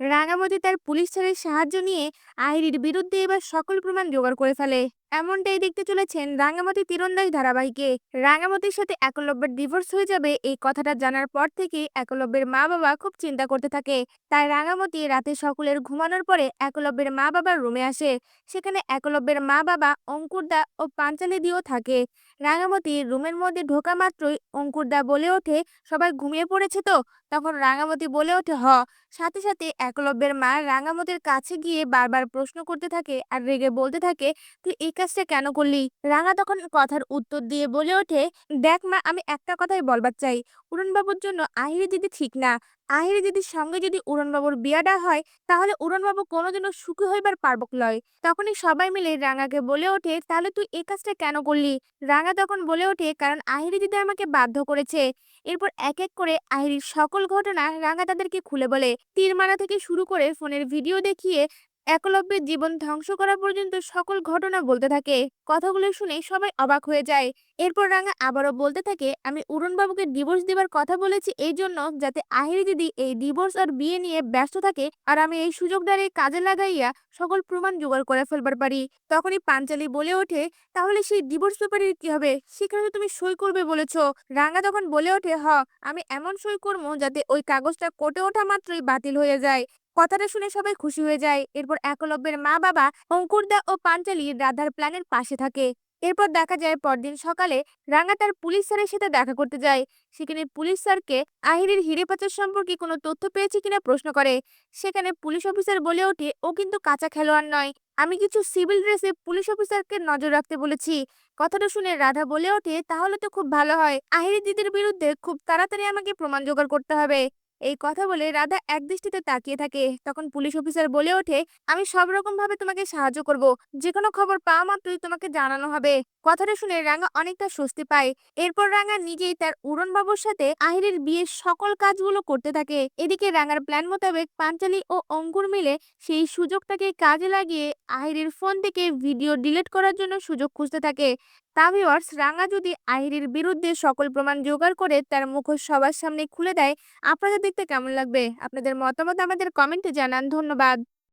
রাঙামতি তার পুলিশ ছাড়ের সাহায্য নিয়ে আইরির বিরুদ্ধে এবার সকল প্রমাণ জোগাড় করে ফেলে। এমনটাই দেখতে চলেছেন রাঙামতি তীরন্দাজ ধারাবাহিকে। রাঙামতির সাথে একলব্যের ডিভোর্স হয়ে যাবে এই কথাটা জানার পর থেকে একলব্যের মা বাবা খুব চিন্তা করতে থাকে। তাই রাঙামতি রাতে সকলের ঘুমানোর পরে একলব্যের মা বাবার রুমে আসে। সেখানে একলব্যের মা বাবা অঙ্কুরদা ও পাঞ্চালি দিয়েও থাকে। রাঙামতি রুমের মধ্যে ঢোকা মাত্রই অঙ্কুরদা বলে ওঠে, সবাই ঘুমিয়ে পড়েছে তো? তখন রাঙামতি বলে ওঠে, হ। সাথে সাথে একলব্যের মা রাঙামতির কাছে গিয়ে বারবার প্রশ্ন করতে থাকে আর রেগে বলতে থাকে, তুই এই কাজটা কেন করলি? রাঙা তখন কথার উত্তর দিয়ে বলে ওঠে, দেখ মা, আমি একটা কথাই বলবার চাই। উড়নবাবুর জন্য আহিরি দিদি ঠিক না। আহিরি দিদির সঙ্গে যদি উড়নবাবুর বিয়াটা হয়, তাহলে উড়নবাবু কোনোদিনও সুখী হইবার পারবক লয়। তখনই সবাই মিলে রাঙাকে বলে ওঠে, তাহলে তুই এই কাজটা কেন করলি? রাঙা তখন বলে ওঠে, কারণ আহিরি দিদি আমাকে বাধ্য করেছে। এরপর এক এক করে আহিরির সকল ঘটনা রাঙা তাদেরকে খুলে বলে। তীর মারা থেকে শুরু করে ফোনের ভিডিও দেখিয়ে একলব্যের জীবন ধ্বংস করা পর্যন্ত সকল ঘটনা বলতে থাকে। কথাগুলো শুনে সবাই অবাক হয়ে যায়। এরপর রাঙা আবারও বলতে থাকে, আমি উড়নবাবুকে ডিভোর্স দেবার কথা বলেছি এই জন্য যাতে আহিরি দিদি এই ডিভোর্স আর বিয়ে নিয়ে ব্যস্ত থাকে আর আমি এই সুযোগটারে কাজে লাগাইয়া সকল প্রমাণ জোগাড় করে ফেলবার পারি। তখনই পাঞ্চালি বলে ওঠে, তাহলে সেই ডিভোর্স পেপারের কি হবে? সেখানে তো তুমি সই করবে বলেছ। রাঙা তখন বলে ওঠে, হ, আমি এমন সই করব যাতে ওই কাগজটা কোটে ওঠা মাত্রই বাতিল হয়ে যায়। কথাটা শুনে সবাই খুশি হয়ে যায়। এরপর একলব্যের মা বাবা অঙ্কুরদা ও পাঞ্চালি রাধার প্ল্যানের পাশে থাকে। এরপর দেখা যায় পরদিন সকালে রাঙা তার পুলিশ স্যারের সাথে দেখা করতে যায়। সেখানে পুলিশ স্যারকে আহিরির হিরে পাচার সম্পর্কে কোনো তথ্য পেয়েছে কিনা প্রশ্ন করে। সেখানে পুলিশ অফিসার বলে ওঠে, ও কিন্তু কাঁচা খেলোয়াড় নয়। আমি কিছু সিভিল ড্রেসে পুলিশ অফিসারকে নজর রাখতে বলেছি। কথাটা শুনে রাধা বলে ওঠে, তাহলে তো খুব ভালো হয়। আহিরি দিদির বিরুদ্ধে খুব তাড়াতাড়ি আমাকে প্রমাণ জোগাড় করতে হবে। এই কথা বলে রাধা একদৃষ্টিতে তাকিয়ে থাকে। তখন পুলিশ অফিসার বলে ওঠে, আমি সব রকম ভাবে তোমাকে সাহায্য করব। যে কোনো খবর পাওয়া মাত্রই তোমাকে জানানো হবে। কথাটা শুনে রাঙা অনেকটা স্বস্তি পায়। এরপর রাঙা নিজেই তার উড়ন বাবুর সাথে আহিরের বিয়ের সকল কাজগুলো করতে থাকে। এদিকে রাঙার প্ল্যান মোতাবেক পাঞ্চালি ও অঙ্কুর মিলে সেই সুযোগটাকে কাজে লাগিয়ে আহিরের ফোন থেকে ভিডিও ডিলিট করার জন্য সুযোগ খুঁজতে থাকে। তা ভিওয়ার্স রাঙা যদি আহিরের বিরুদ্ধে সকল প্রমাণ জোগাড় করে তার মুখোশ সবার সামনে খুলে দেয়, আপনাদের দেখতে কেমন লাগবে? আপনাদের মতামত আমাদের কমেন্টে জানান। ধন্যবাদ।